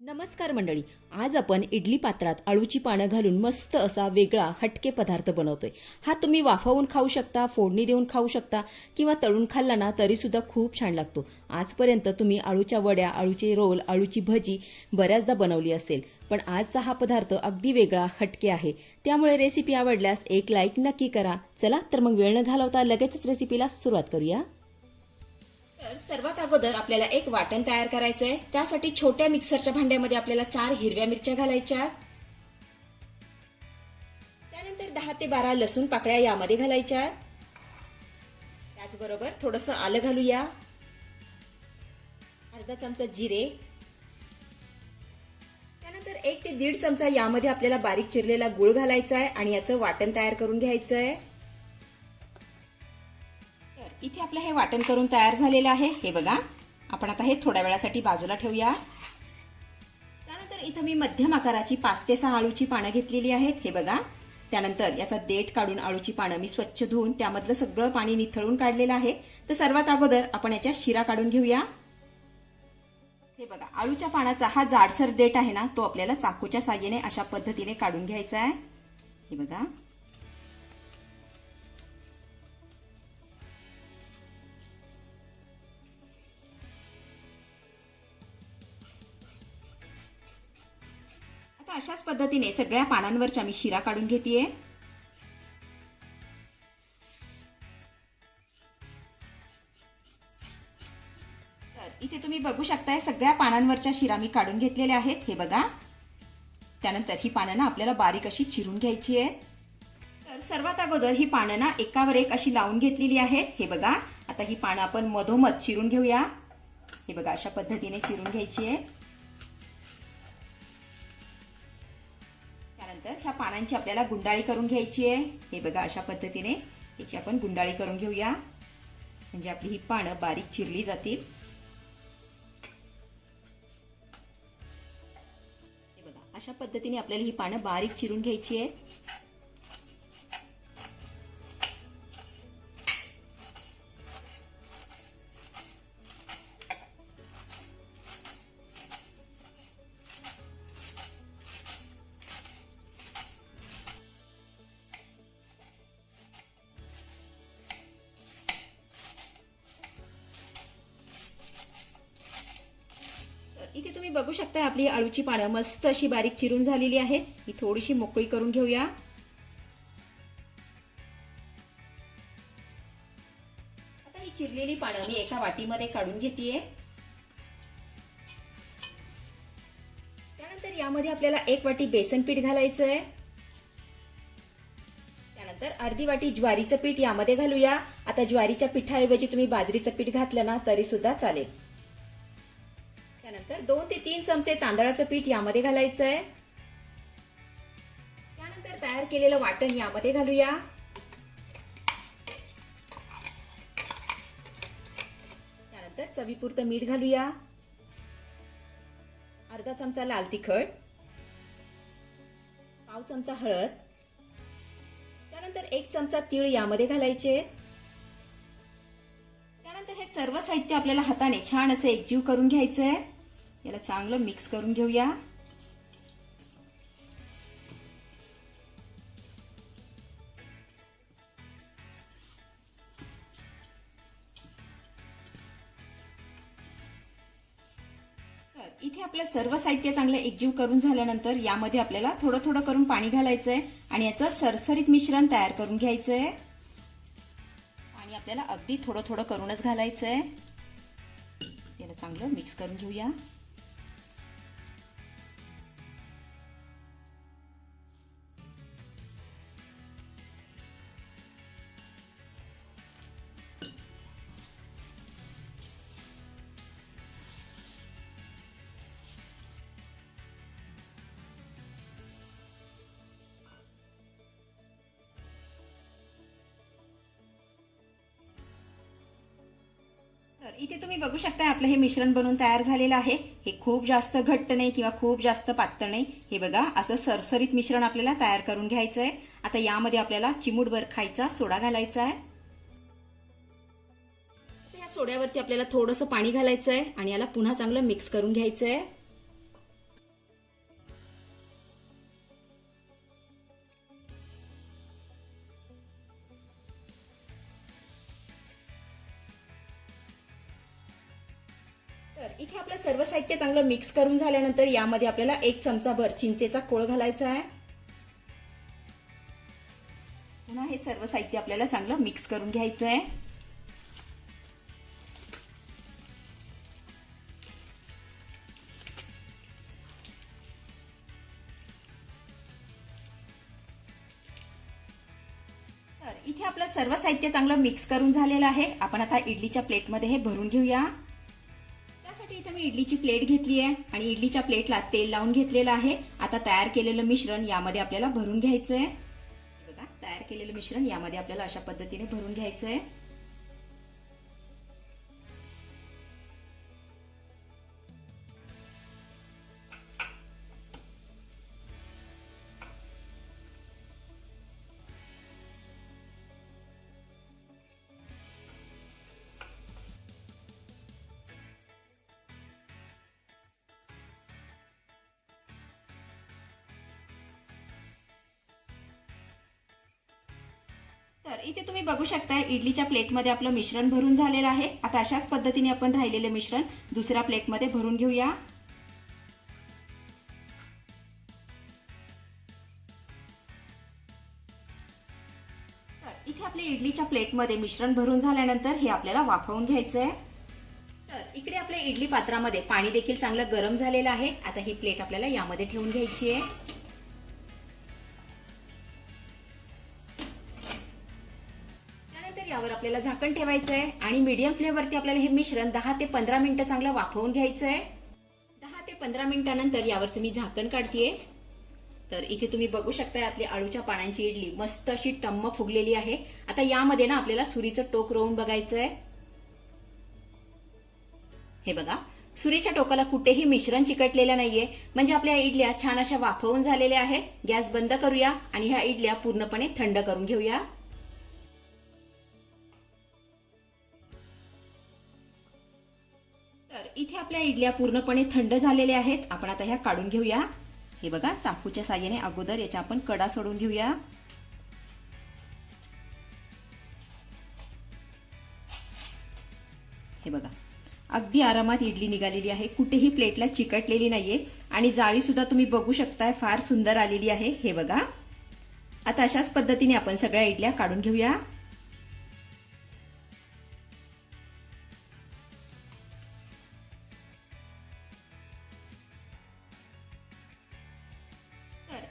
नमस्कार मंडळी आज आपण इडली पात्रात आळूची पानं घालून मस्त असा वेगळा हटके पदार्थ बनवतोय. हा तुम्ही वाफावून खाऊ शकता फोडणी देऊन खाऊ शकता किंवा तळून खाल्ला ना तरीसुद्धा खूप छान लागतो. आजपर्यंत तुम्ही आळूच्या वड्या आळूचे रोल आळूची भजी बऱ्याचदा बनवली असेल पण आजचा हा पदार्थ अगदी वेगळा हटके आहे. त्यामुळे रेसिपी आवडल्यास एक लाईक नक्की करा. चला तर मग वेळ न घालवता लगेचच रेसिपीला सुरुवात करूया. तर सर्वात अगोदर आपल्याला एक वाटण तयार करायचं आहे त्यासाठी छोट्या मिक्सरच्या भांड्यामध्ये आपल्याला चार हिरव्या मिरच्या घालायच्या. त्यानंतर दहा ते बारा लसूण पाकळ्या यामध्ये घालायच्या. त्याचबरोबर थोडस आलं घालूया. अर्धा चमचा जिरे. त्यानंतर एक ते दीड चमचा यामध्ये आपल्याला बारीक चिरलेला गुळ घालायचा आहे आणि याचं वाटण तयार करून घ्यायचं आहे आपलं हे वाटण करून तयार झालेलं आहे. हे बघा आपण आता हे थोड्या वेळासाठी बाजूला ठेवूया. त्यानंतर इथं मी मध्यम आकाराची पाच ते सहा आळूची पानं घेतलेली आहेत. हे बघा त्यानंतर याचा देठ काढून आळूची पानं मी स्वच्छ धुवून त्यामधलं सगळं पाणी निथळून काढलेलं आहे. तर सर्वात अगोदर आपण याच्या शिरा काढून घेऊया. हे बघा आळूच्या पानाचा हा जाडसर देठ आहे ना तो आपल्याला चाकूच्या साह्याने अशा पद्धतीने काढून घ्यायचा आहे. हे बघा. आता अशाच पद्धतीने सगळ्या पानांवरच्या मी शिरा काढून घेते तर इथे तुम्ही बघू शकताय सगळ्या पानांवरच्या शिरा मी काढून घेतलेल्या आहेत. हे बघा. त्यानंतर ही पानं ना आपल्याला बारीक अशी चिरून घ्यायची आहे. तर सर्वात अगोदर ही पानं ना एकावर एक अशी लावून घेतलेली आहेत. हे बघा. आता ही पानं आपण मधोमध चिरून घेऊया. हे बघा अशा पद्धतीने चिरून घ्यायची आहे. त्यानंतर ह्या पानांची आपल्याला गुंडाळी करून घ्यायची आहे. हे बघा अशा पद्धतीने याची आपण गुंडाळी करून घेऊया. म्हणजे आपली ही पानं बारीक चिरली जातील. हे बघा अशा पद्धतीने आपल्याला ही पानं बारीक चिरून घ्यायची आहेत बघू शकताय आपली आळूची पानं मस्त अशी बारीक चिरून झालेली आहेत. ही थोडीशी मोकळी करून घेऊया. आता ही चिरलेली पानं मी एका वाटीमध्ये काढून घेतेय. त्यानंतर यामध्ये आपल्याला एक वाटी बेसन पीठ घालायचं आहे त्यानंतर अर्धी वाटी ज्वारीचं पीठ यामध्ये घालूया. आता ज्वारीच्या पिठाऐवजी तुम्ही बाजरीचं पीठ घातलं ना तरी सुद्धा चालेल. तर दोन ते तीन चमचे तांदळाचं पीठ यामध्ये घालायचं आहे त्यानंतर तयार केलेलं वाटण यामध्ये घालूया. त्यानंतर चवीपुरतं मीठ घालूया. अर्धा चमचा लाल तिखट. पाव चमचा हळद. त्यानंतर एक चमचा तीळ यामध्ये घालायचे. त्यानंतर हे सर्व साहित्य आपल्याला हाताने छान असे एकजीव करून घ्यायचं आहे याला चांगलं मिक्स करून घेऊया. तर इथे आपलं सर्व साहित्य चांगलं एकजीव करून झाल्यानंतर यामध्ये आपल्याला थोडं थोडं करून पाणी घालायचंय आणि याचं सरसरीत मिश्रण तयार करून घ्यायचंय. पाणी आपल्याला अगदी थोडं थोडं करूनच घालायचंय. याला चांगलं मिक्स करून घेऊया. इथे तुम्ही बघू शकता आपलं हे मिश्रण बनवून तयार झालेलं आहे. हे खूप जास्त घट्ट नाही किंवा खूप जास्त पातळ नाही. हे बघा असं सरसरीत मिश्रण आपल्याला तयार करून घ्यायचं आहे आता यामध्ये आपल्याला चिमूटभर खायचा सोडा घालायचा आहे. या सोड्यावरती आपल्याला थोडंसं पाणी घालायचं आहे आणि याला पुन्हा चांगलं मिक्स करून घ्यायचं आहे तर इथे आपलं सर्व साहित्य चांगलं मिक्स करून झाल्यानंतर यामध्ये आपल्याला एक चमचा भर चिंचेचा कोळ घालायचा आहे. पुन्हा हे सर्व साहित्य आपल्याला चांगलं मिक्स करून घ्यायचं आहे. तर इथे आपलं सर्व साहित्य चांगलं मिक्स करून झालेलं आहे. आपण आता इडलीच्या प्लेटमध्ये हे भरून घेऊया. मी इडलीची प्लेट घेतली आहे आणि इडलीच्या प्लेटला तेल लावून घेतलेलं आहे. आता तयार केलेलं मिश्रण यामध्ये आपल्याला भरून घ्यायचं आहे बघा तयार केलेलं मिश्रण यामध्ये आपल्याला अशा पद्धतीने भरून घ्यायचं आहे तर इथे तुम्ही बघू शकता इडलीच्या प्लेटमध्ये आपलं मिश्रण भरून झालेलं आहे. आता अशाच पद्धतीने आपण राहिलेले मिश्रण दुसऱ्या प्लेटमध्ये भरून घेऊया. तर इथे आपल्या इडलीच्या प्लेटमध्ये मिश्रण भरून झाल्यानंतर हे आपल्याला वाफवून घ्यायचं आहे तर इकडे आपल्या इडली पात्रामध्ये पाणी देखील चांगलं गरम झालेलं आहे. आता ही प्लेट आपल्याला यामध्ये ठेवून घ्यायची आहे. त्यानंतर यावर आपल्याला झाकण ठेवायचं आहे आणि मीडियम फ्लेमवरती आपल्याला हे मिश्रण दहा ते पंधरा मिनिटं चांगलं वाफवून घ्यायचं आहे दहा ते पंधरा मिनिटानंतर यावरचं मी झाकण काढतीये. तर इथे तुम्ही बघू शकताय आपली आळूच्या पानांची इडली मस्त अशी टम्म फुगलेली आहे. आता यामध्ये ना आपल्याला सुरीचं टोक रोवून बघायचं आहे हे बघा सुरीच्या टोकाला कुठेही मिश्रण चिकटलेलं नाहीये. म्हणजे आपल्या इडल्या छान अशा वाफवून झालेल्या आहेत. गॅस बंद करूया आणि ह्या इडल्या पूर्णपणे थंड करून घेऊया. आपल्या इडल्या पूर्णपणे थंड झालेल्या आहेत. आपण आता ह्या काढून घेऊया. हे बघा चाकूच्या साह्याने अगोदर याच्या आपण कडा सोडून घेऊया. हे बघा अगदी आरामात इडली निघालेली आहे. कुठेही प्लेटला चिकटलेली नाहीये. आणि जाळी सुद्धा तुम्ही बघू शकताय फार सुंदर आलेली आहे. हे बघा आता अशाच पद्धतीने आपण सगळ्या इडल्या काढून घेऊया.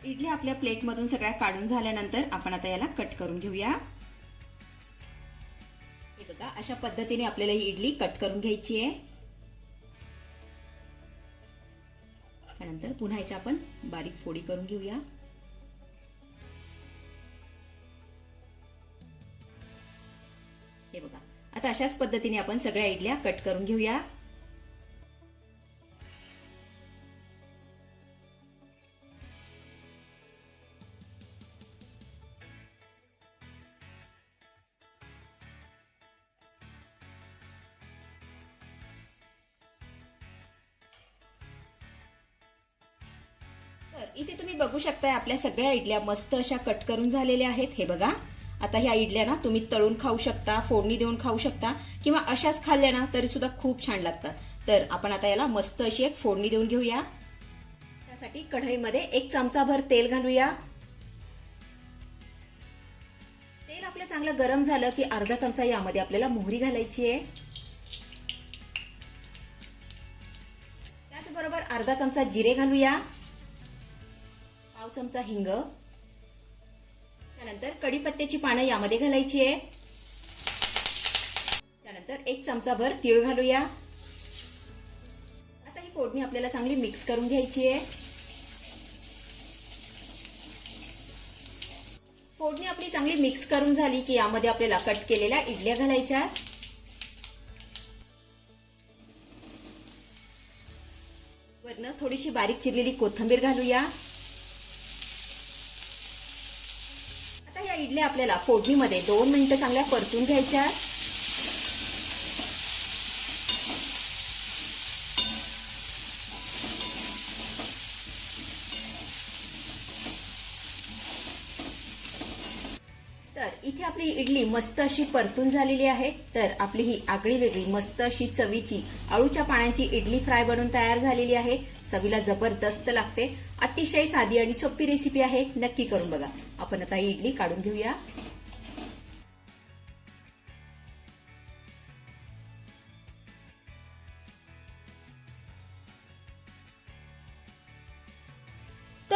तर इडली आपल्या प्लेटमधून सगळ्या काढून झाल्यानंतर आपण आता याला कट करून घेऊया. हे बघा अशा पद्धतीने आपल्याला ही इडली कट करून घ्यायची आहे. त्यानंतर पुन्हा याच्या आपण बारीक फोडी करून घेऊया. हे बघा आता अशाच पद्धतीने आपण सगळ्या इडल्या कट करून घेऊया. तर इथे तुम्ही बघू शकताय आपल्या सगळ्या इडल्या मस्त अशा कट करून झालेल्या आहेत. हे बघा. आता ह्या इडल्या ना तुम्ही तळून खाऊ शकता फोडणी देऊन खाऊ शकता किंवा अशाच खाल्ल्या ना तरी सुद्धा खूप छान लागतात. तर आपण आता याला मस्त अशी एक फोडणी देऊन घेऊया. त्यासाठी कढईमध्ये एक चमचा भर तेल घालूया. तेल आपलं चांगलं गरम झालं की अर्धा चमचा यामध्ये आपल्याला मोहरी घालायची आहे. त्याचबरोबर अर्धा चमचा जिरे घालूया. पाव चमचा हिंग. त्यानंतर कढीपत्त्याची पानं यामध्ये घालायची आहे. त्यानंतर एक चमचा भर तीळ घालूया. आता ही फोडणी आपल्याला चांगली मिक्स करून घ्यायची आहे. फोडणी आपली चांगली मिक्स करून झाली की यामध्ये आपल्याला कट केलेल्या इडल्या घालायच्या. वरनं थोडीशी बारीक चिरलेली कोथिंबीर घालूया आता या इडल्या आपल्याला फोडणीमध्ये. दोन मिनटं चांगल्या परतून घ्यायच्या. तर इथे आपली इडली मस्त अशी परतून झालेली आहे. तर आपली ही आगळी वेगळी मस्त अशी चवीची अळूच्या पाण्याची इडली फ्राय बनून तयार झालेली आहे. चवीला जबरदस्त लागते. अतिशय साधी आणि सोपी रेसिपी आहे. नक्की करून बघा. आपण आता ही इडली काढून घेऊया.